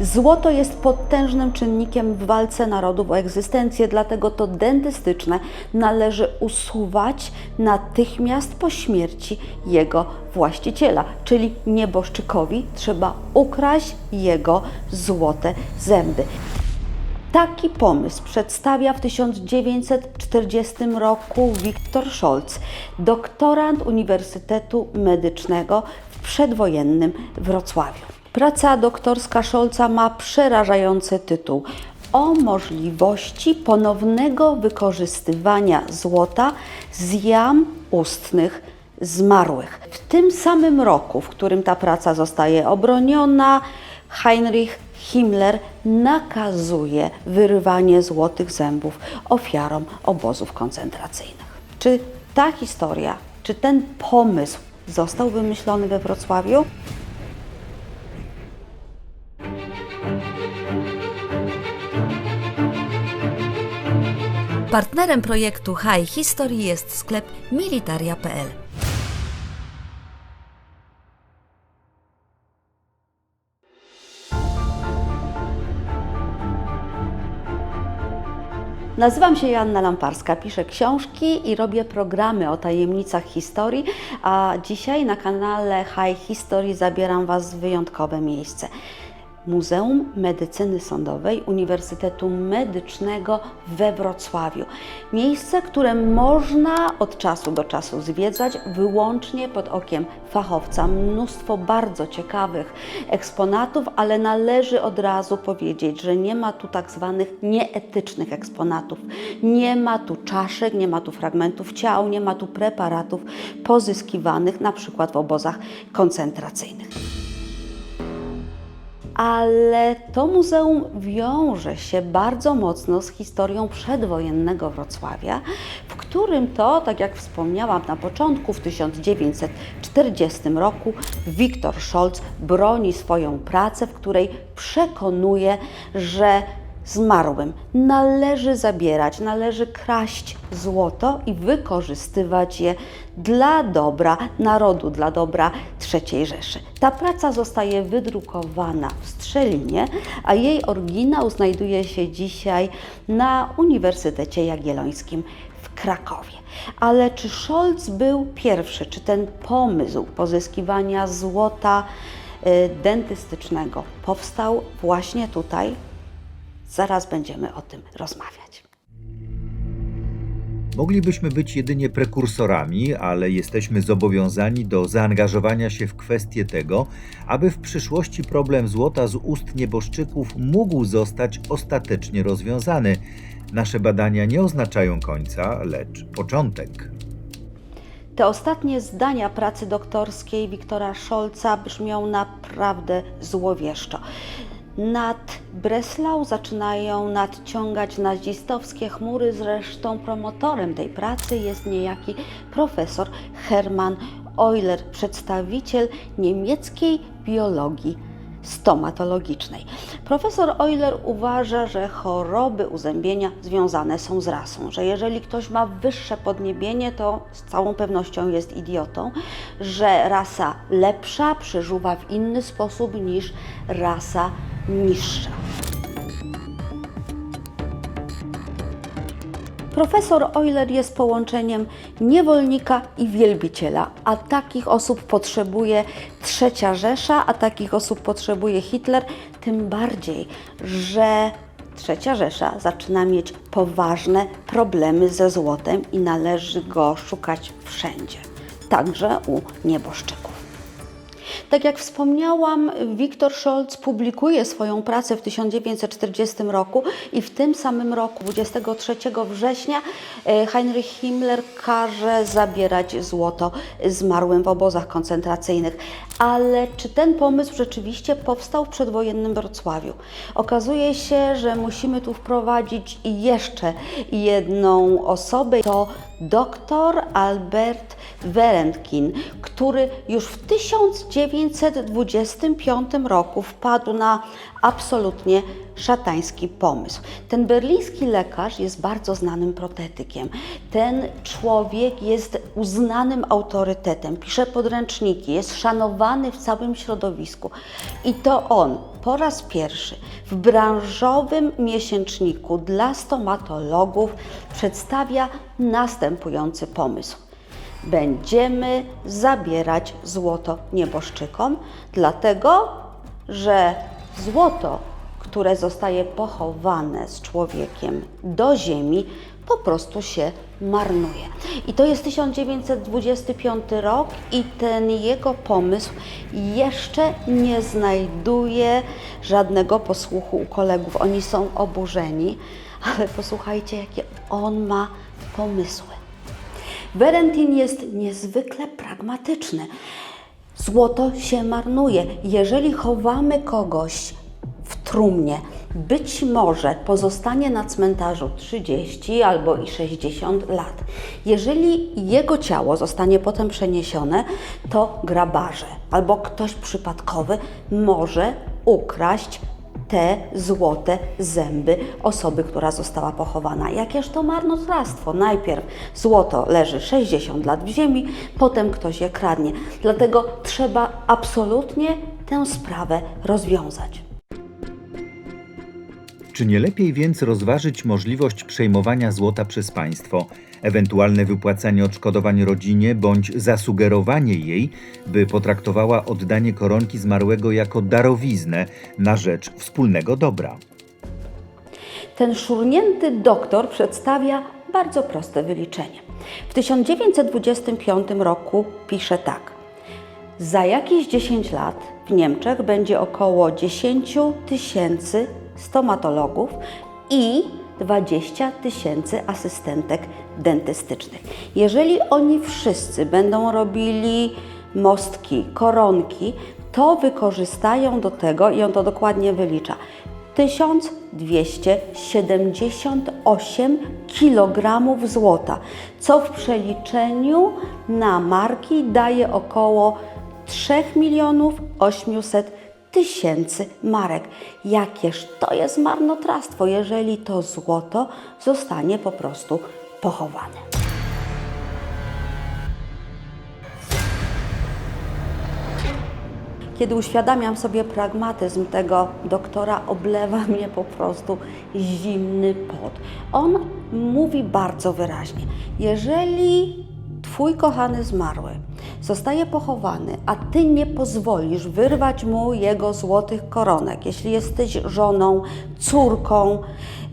Złoto jest potężnym czynnikiem w walce narodów o egzystencję, dlatego to dentystyczne należy usuwać natychmiast po śmierci jego właściciela, czyli nieboszczykowi trzeba ukraść jego złote zęby. Taki pomysł przedstawia w 1940 roku Wiktor Scholz, doktorant Uniwersytetu Medycznego w przedwojennym Wrocławiu. Praca doktorska Scholza ma przerażający tytuł o możliwości ponownego wykorzystywania złota z jam ustnych zmarłych. W tym samym roku, w którym ta praca zostaje obroniona, Heinrich Himmler nakazuje wyrywanie złotych zębów ofiarom obozów koncentracyjnych. Czy ta historia, czy ten pomysł został wymyślony we Wrocławiu? Partnerem projektu High History jest sklep militaria.pl. Nazywam się Joanna Lamparska, piszę książki i robię programy o tajemnicach historii, a dzisiaj na kanale High History zabieram Was w wyjątkowe miejsce. Muzeum Medycyny Sądowej Uniwersytetu Medycznego we Wrocławiu. Miejsce, które można od czasu do czasu zwiedzać wyłącznie pod okiem fachowca. Mnóstwo bardzo ciekawych eksponatów, ale należy od razu powiedzieć, że nie ma tu tak zwanych nieetycznych eksponatów. Nie ma tu czaszek, nie ma tu fragmentów ciał, nie ma tu preparatów pozyskiwanych na przykład w obozach koncentracyjnych ale to muzeum wiąże się bardzo mocno z historią przedwojennego Wrocławia, w którym to, tak jak wspomniałam na początku, w 1940 roku Wiktor Scholz broni swoją pracę, w której przekonuje, że zmarłym należy zabierać, należy kraść złoto i wykorzystywać je dla dobra narodu, dla dobra III Rzeszy. Ta praca zostaje wydrukowana w Strzelinie, a jej oryginał znajduje się dzisiaj na Uniwersytecie Jagiellońskim w Krakowie. Ale czy Scholz był pierwszy, czy ten pomysł pozyskiwania złota y, dentystycznego powstał właśnie tutaj Zaraz będziemy o tym rozmawiać. Moglibyśmy być jedynie prekursorami, ale jesteśmy zobowiązani do zaangażowania się w kwestię tego, aby w przyszłości problem złota z ust nieboszczyków mógł zostać ostatecznie rozwiązany. Nasze badania nie oznaczają końca, lecz początek. Te ostatnie zdania pracy doktorskiej Wiktora Scholza brzmią naprawdę złowieszczo. Nad Breslau zaczynają nadciągać nazistowskie chmury, zresztą promotorem tej pracy jest niejaki profesor Hermann Euler, przedstawiciel niemieckiej biologii stomatologicznej. Profesor Euler uważa, że choroby uzębienia związane są z rasą, że jeżeli ktoś ma wyższe podniebienie, to z całą pewnością jest idiotą, że rasa lepsza przeżuwa w inny sposób niż rasa niższa. Profesor Euler jest połączeniem niewolnika i wielbiciela, a takich osób potrzebuje Trzecia Rzesza, a takich osób potrzebuje Hitler, tym bardziej, że Trzecia Rzesza zaczyna mieć poważne problemy ze złotem i należy go szukać wszędzie, także u nieboszczyków. Tak jak wspomniałam, Wiktor Scholz publikuje swoją pracę w 1940 roku i w tym samym roku, 23 września, e, Heinrich Himmler każe zabierać złoto zmarłym w obozach koncentracyjnych. Ale czy ten pomysł rzeczywiście powstał w przedwojennym Wrocławiu? Okazuje się, że musimy tu wprowadzić jeszcze jedną osobę. To dr Albert Werentkin, który już w 1900 1925 roku wpadł na absolutnie szatański pomysł. Ten berliński lekarz jest bardzo znanym protetykiem. Ten człowiek jest uznanym autorytetem, pisze podręczniki, jest szanowany w całym środowisku. I to on po raz pierwszy w branżowym miesięczniku dla stomatologów przedstawia następujący pomysł będziemy zabierać złoto nieboszczykom, dlatego że złoto, które zostaje pochowane z człowiekiem do ziemi, po prostu się marnuje. I to jest 1925 rok i ten jego pomysł jeszcze nie znajduje żadnego posłuchu u kolegów. Oni są oburzeni, ale posłuchajcie, jakie on ma pomysły. Werentin jest niezwykle pragmatyczny. Złoto się marnuje. Jeżeli chowamy kogoś trumnie, być może pozostanie na cmentarzu 30 albo i 60 lat. Jeżeli jego ciało zostanie potem przeniesione, to grabarze albo ktoś przypadkowy może ukraść te złote zęby osoby, która została pochowana. Jakież to marnotrawstwo. Najpierw złoto leży 60 lat w ziemi, potem ktoś je kradnie. Dlatego trzeba absolutnie tę sprawę rozwiązać. Czy nie lepiej więc rozważyć możliwość przejmowania złota przez państwo, ewentualne wypłacanie odszkodowań rodzinie bądź zasugerowanie jej, by potraktowała oddanie koronki zmarłego jako darowiznę na rzecz wspólnego dobra? Ten szurnięty doktor przedstawia bardzo proste wyliczenie. W 1925 roku pisze tak. Za jakieś 10 lat w Niemczech będzie około 10 tysięcy stomatologów i 20 tysięcy asystentek dentystycznych. Jeżeli oni wszyscy będą robili mostki, koronki, to wykorzystają do tego, i on to dokładnie wylicza, 1278 kg złota, co w przeliczeniu na marki daje około 3 milionów 800 tysięcy marek. Jakież to jest marnotrawstwo, jeżeli to złoto zostanie po prostu pochowane. Kiedy uświadamiam sobie pragmatyzm tego doktora, oblewa mnie po prostu zimny pot. On mówi bardzo wyraźnie: jeżeli Twój kochany zmarły zostaje pochowany, a Ty nie pozwolisz wyrwać mu jego złotych koronek, jeśli jesteś żoną, córką,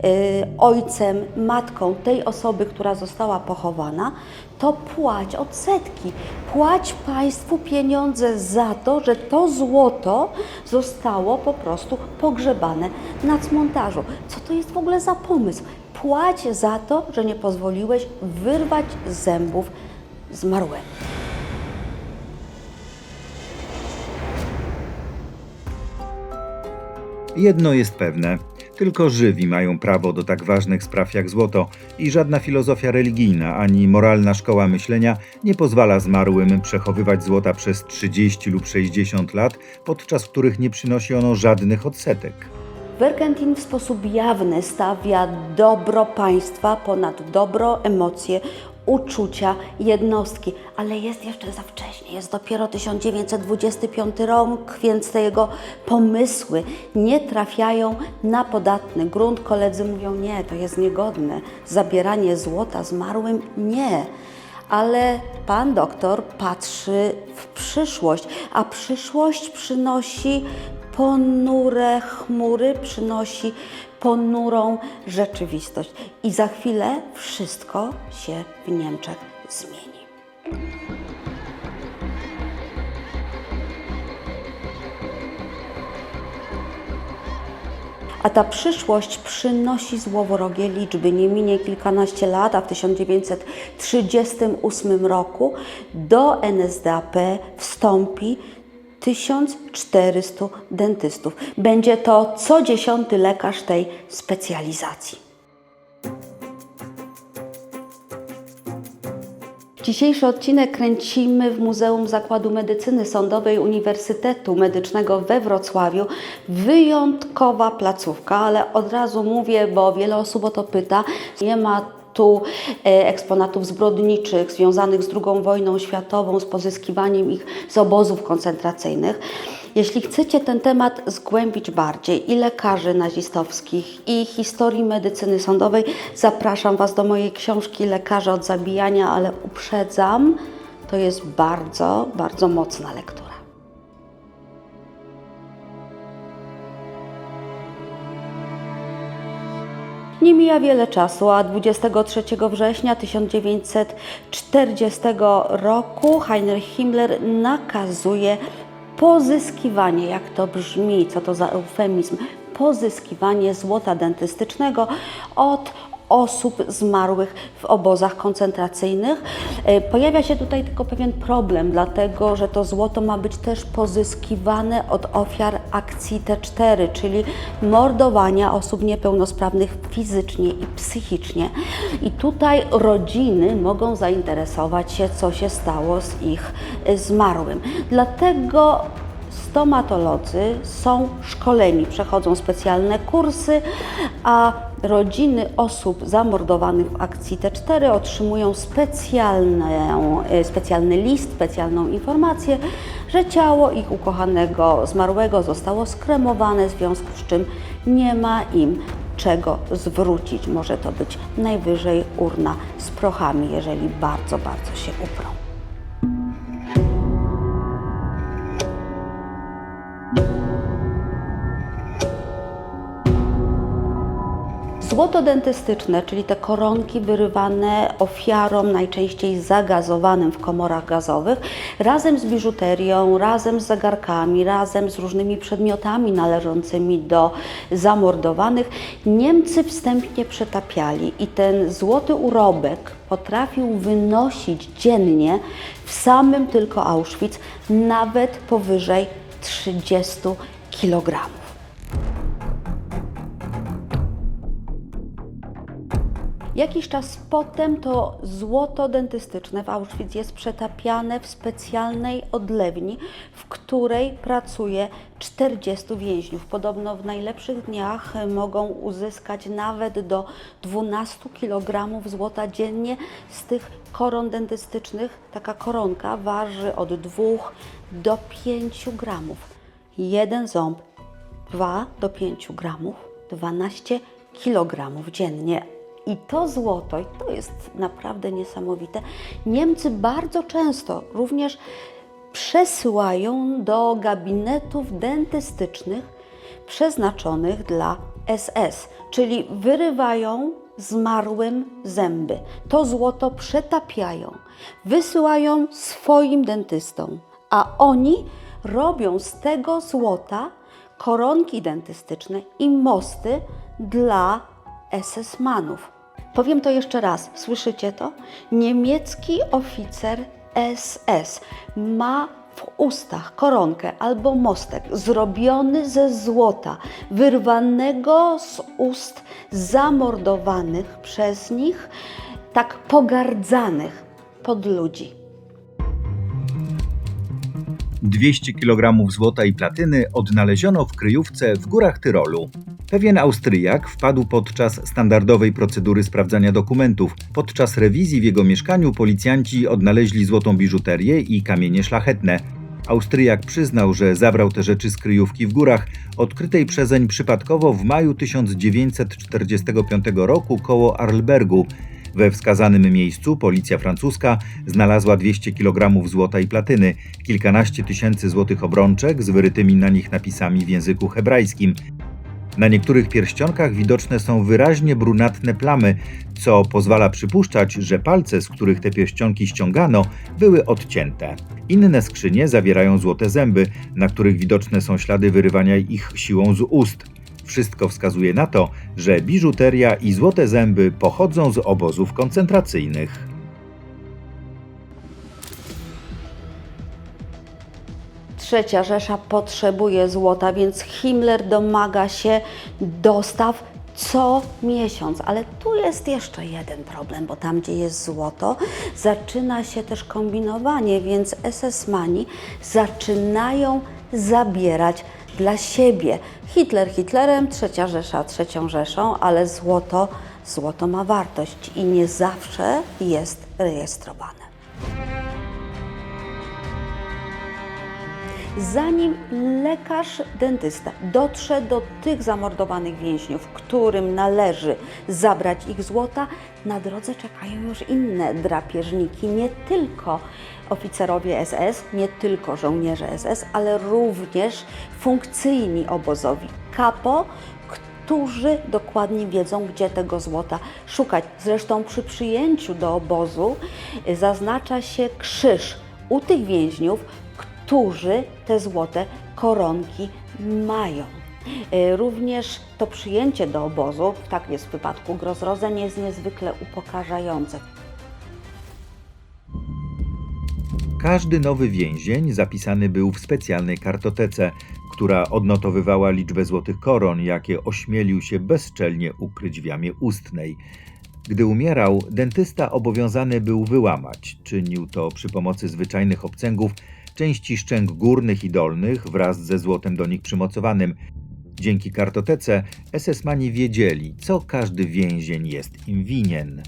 yy, ojcem, matką tej osoby, która została pochowana, to płać odsetki. Płać państwu pieniądze za to, że to złoto zostało po prostu pogrzebane na cmentarzu. Co to jest w ogóle za pomysł? Płać za to, że nie pozwoliłeś wyrwać zębów zmarłemu. Jedno jest pewne. Tylko żywi mają prawo do tak ważnych spraw jak złoto i żadna filozofia religijna ani moralna szkoła myślenia nie pozwala zmarłym przechowywać złota przez 30 lub 60 lat, podczas których nie przynosi ono żadnych odsetek. Werkentin w sposób jawny stawia dobro państwa ponad dobro, emocje, uczucia jednostki, ale jest jeszcze za wcześnie, jest dopiero 1925 rok, więc te jego pomysły nie trafiają na podatny grunt. Koledzy mówią, nie, to jest niegodne, zabieranie złota zmarłym, nie. Ale pan doktor patrzy w przyszłość, a przyszłość przynosi ponure chmury, przynosi ponurą rzeczywistość. I za chwilę wszystko się w Niemczech zmieni. A ta przyszłość przynosi złowrogie liczby. Nie minie kilkanaście lat, a w 1938 roku do NSDAP wstąpi 1400 dentystów. Będzie to co dziesiąty lekarz tej specjalizacji. Dzisiejszy odcinek kręcimy w Muzeum Zakładu Medycyny Sądowej Uniwersytetu Medycznego we Wrocławiu. Wyjątkowa placówka, ale od razu mówię, bo wiele osób o to pyta. Nie ma tu e, eksponatów zbrodniczych związanych z II wojną światową, z pozyskiwaniem ich z obozów koncentracyjnych. Jeśli chcecie ten temat zgłębić bardziej i lekarzy nazistowskich, i historii medycyny sądowej, zapraszam Was do mojej książki Lekarze od zabijania, ale uprzedzam, to jest bardzo, bardzo mocna lektura. Nie mija wiele czasu, a 23 września 1940 roku Heinrich Himmler nakazuje pozyskiwanie, jak to brzmi, co to za eufemizm, pozyskiwanie złota dentystycznego od osób zmarłych w obozach koncentracyjnych. E, Pojawia się tutaj tylko pewien problem, dlatego że to złoto ma być też pozyskiwane od ofiar akcji T4, czyli mordowania osób niepełnosprawnych fizycznie i psychicznie. I tutaj rodziny mogą zainteresować się, co się stało z ich e, zmarłym. Dlatego stomatolodzy są szkoleni, przechodzą specjalne kursy, a rodziny osób zamordowanych w akcji T4 otrzymują e, specjalny list, specjalną informację, że ciało ich ukochanego zmarłego zostało skremowane, w związku z czym nie ma im czego zwrócić. Może to być najwyżej urna z prochami, jeżeli bardzo, bardzo się uprą. Złoto dentystyczne, czyli te koronki wyrywane ofiarom, najczęściej zagazowanym w komorach gazowych, razem z biżuterią, razem z zegarkami, razem z różnymi przedmiotami należącymi do zamordowanych, Niemcy wstępnie przetapiali i ten złoty urobek potrafił wynosić dziennie w samym tylko Auschwitz nawet powyżej 30 kilogramów. Jakiś czas potem to złoto dentystyczne w Auschwitz jest przetapiane w specjalnej odlewni, w której pracuje 40 więźniów. Podobno w najlepszych dniach mogą uzyskać nawet do 12 kg złota dziennie z tych koron dentystycznych. Taka koronka waży od 2 do 5 gramów. Jeden ząb 2 do 5 gramów, 12 kg dziennie. I to złoto, i to jest naprawdę niesamowite, Niemcy bardzo często również przesyłają do gabinetów dentystycznych przeznaczonych dla SS, czyli wyrywają zmarłym zęby. To złoto przetapiają, wysyłają swoim dentystom, a oni robią z tego złota koronki dentystyczne i mosty dla SS-manów. Powiem to jeszcze raz, słyszycie to? Niemiecki oficer SS ma w ustach koronkę albo mostek zrobiony ze złota, wyrwanego z ust zamordowanych przez nich, tak pogardzanych pod ludzi. 200 kg złota i platyny odnaleziono w kryjówce w górach Tyrolu. Pewien Austriak wpadł podczas standardowej procedury sprawdzania dokumentów. Podczas rewizji w jego mieszkaniu policjanci odnaleźli złotą biżuterię i kamienie szlachetne. Austriak przyznał, że zabrał te rzeczy z kryjówki w górach, odkrytej przezeń przypadkowo w maju 1945 roku koło Arlbergu. We wskazanym miejscu policja francuska znalazła 200 kg złota i platyny, kilkanaście tysięcy złotych obrączek z wyrytymi na nich napisami w języku hebrajskim. Na niektórych pierścionkach widoczne są wyraźnie brunatne plamy, co pozwala przypuszczać, że palce, z których te pierścionki ściągano, były odcięte. Inne skrzynie zawierają złote zęby, na których widoczne są ślady wyrywania ich siłą z ust. Wszystko wskazuje na to, że biżuteria i złote zęby pochodzą z obozów koncentracyjnych. Trzecia Rzesza potrzebuje złota, więc Himmler domaga się dostaw co miesiąc. Ale tu jest jeszcze jeden problem, bo tam, gdzie jest złoto, zaczyna się też kombinowanie, więc SS-mani zaczynają zabierać dla siebie. Hitler Hitlerem, trzecia Rzesza trzecią Rzeszą, ale złoto, złoto ma wartość i nie zawsze jest rejestrowane. Zanim lekarz dentysta dotrze do tych zamordowanych więźniów, którym należy zabrać ich złota, na drodze czekają już inne drapieżniki, nie tylko oficerowie SS, nie tylko żołnierze SS, ale również funkcyjni obozowi kapo, którzy dokładnie wiedzą, gdzie tego złota szukać. Zresztą przy przyjęciu do obozu y, zaznacza się krzyż u tych więźniów, którzy te złote koronki mają. Y, Również to przyjęcie do obozu, tak jest w przypadku Grozrozen, jest niezwykle upokarzające. Każdy nowy więzień zapisany był w specjalnej kartotece, która odnotowywała liczbę złotych koron, jakie ośmielił się bezczelnie ukryć w jamie ustnej. Gdy umierał, dentysta obowiązany był wyłamać. Czynił to przy pomocy zwyczajnych obcęgów części szczęk górnych i dolnych wraz ze złotem do nich przymocowanym. Dzięki kartotece SS-mani wiedzieli, co każdy więzień jest im winien.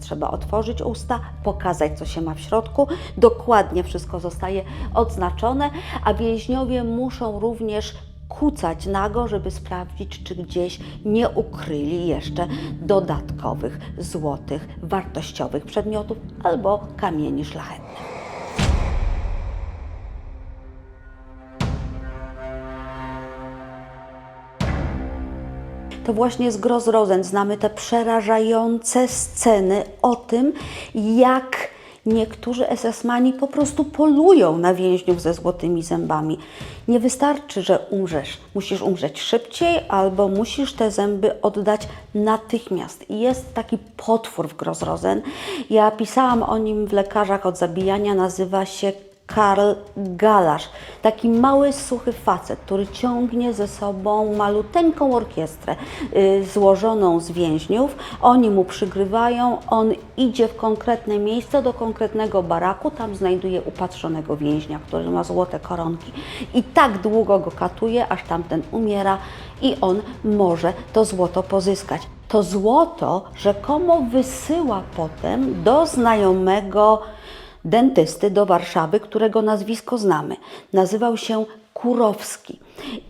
Trzeba otworzyć usta, pokazać, co się ma w środku. Dokładnie wszystko zostaje odznaczone, a więźniowie muszą również kucać nago, żeby sprawdzić, czy gdzieś nie ukryli jeszcze dodatkowych złotych, wartościowych przedmiotów albo kamieni szlachetnych. To właśnie z Grozrozen znamy te przerażające sceny o tym, jak niektórzy SS-mani po prostu polują na więźniów ze złotymi zębami. Nie wystarczy, że umrzesz. Musisz umrzeć szybciej albo musisz te zęby oddać natychmiast. I jest taki potwór w Grozrozen. Ja pisałam o nim w Lekarzach od zabijania. Nazywa się Karl Galasz. Taki mały, suchy facet, który ciągnie ze sobą maluteńką orkiestrę y, złożoną z więźniów. Oni mu przygrywają, on idzie w konkretne miejsce, do konkretnego baraku, tam znajduje upatrzonego więźnia, który ma złote koronki. I tak długo go katuje, aż tamten umiera i on może to złoto pozyskać. To złoto rzekomo wysyła potem do znajomego dentysty do Warszawy, którego nazwisko znamy. Nazywał się Kurowski.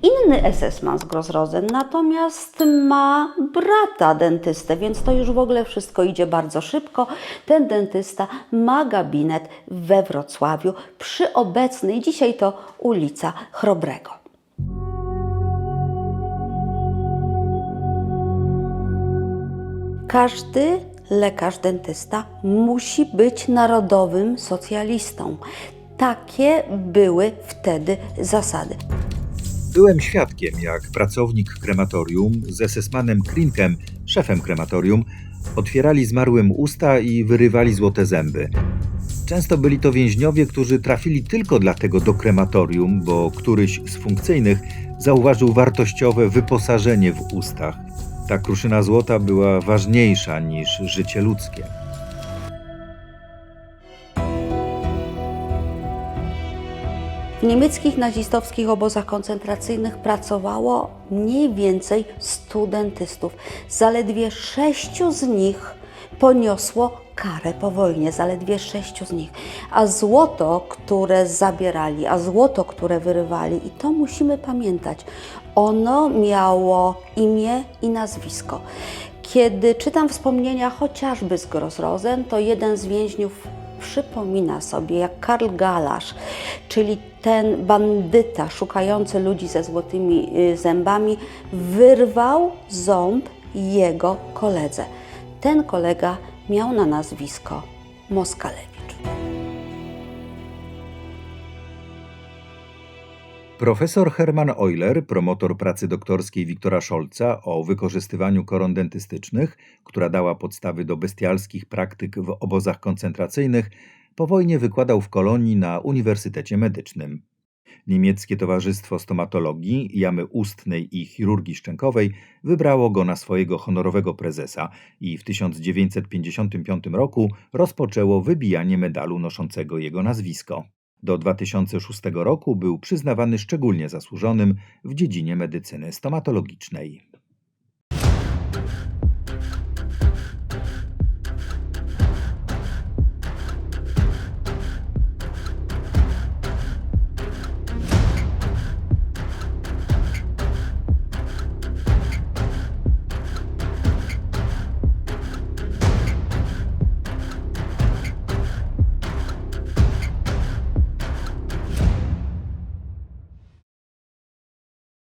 Inny SS-man z Grozrozen natomiast ma brata dentystę, więc to już w ogóle wszystko idzie bardzo szybko. Ten dentysta ma gabinet we Wrocławiu przy obecnej, dzisiaj to ulica Chrobrego. Każdy lekarz dentysta musi być narodowym socjalistą. Takie były wtedy zasady. Byłem świadkiem, jak pracownik krematorium z SS-manem Krinkiem, szefem krematorium, otwierali zmarłym usta i wyrywali złote zęby. Często byli to więźniowie, którzy trafili tylko dlatego do krematorium, bo któryś z funkcyjnych zauważył wartościowe wyposażenie w ustach. Ta kruszyna złota była ważniejsza niż życie ludzkie. W niemieckich nazistowskich obozach koncentracyjnych pracowało mniej więcej 100 dentystów. Zaledwie sześciu z nich poniosło karę po wojnie, zaledwie sześciu z nich. A złoto, które zabierali, a złoto, które wyrywali, i to musimy pamiętać, ono miało imię i nazwisko. Kiedy czytam wspomnienia chociażby z Grozrozen, to jeden z więźniów przypomina sobie, jak Karl Galasz, czyli ten bandyta szukający ludzi ze złotymi y, zębami, wyrwał ząb jego koledze. Ten kolega miał na nazwisko Moskalewicz. Profesor Hermann Euler, promotor pracy doktorskiej Wiktora Scholza o wykorzystywaniu koron dentystycznych, która dała podstawy do bestialskich praktyk w obozach koncentracyjnych, po wojnie wykładał w Kolonii na Uniwersytecie Medycznym. Niemieckie Towarzystwo Stomatologii, Jamy Ustnej i Chirurgii Szczękowej wybrało go na swojego honorowego prezesa i w 1955 roku rozpoczęło wybijanie medalu noszącego jego nazwisko. Do 2006 roku był przyznawany szczególnie zasłużonym w dziedzinie medycyny stomatologicznej.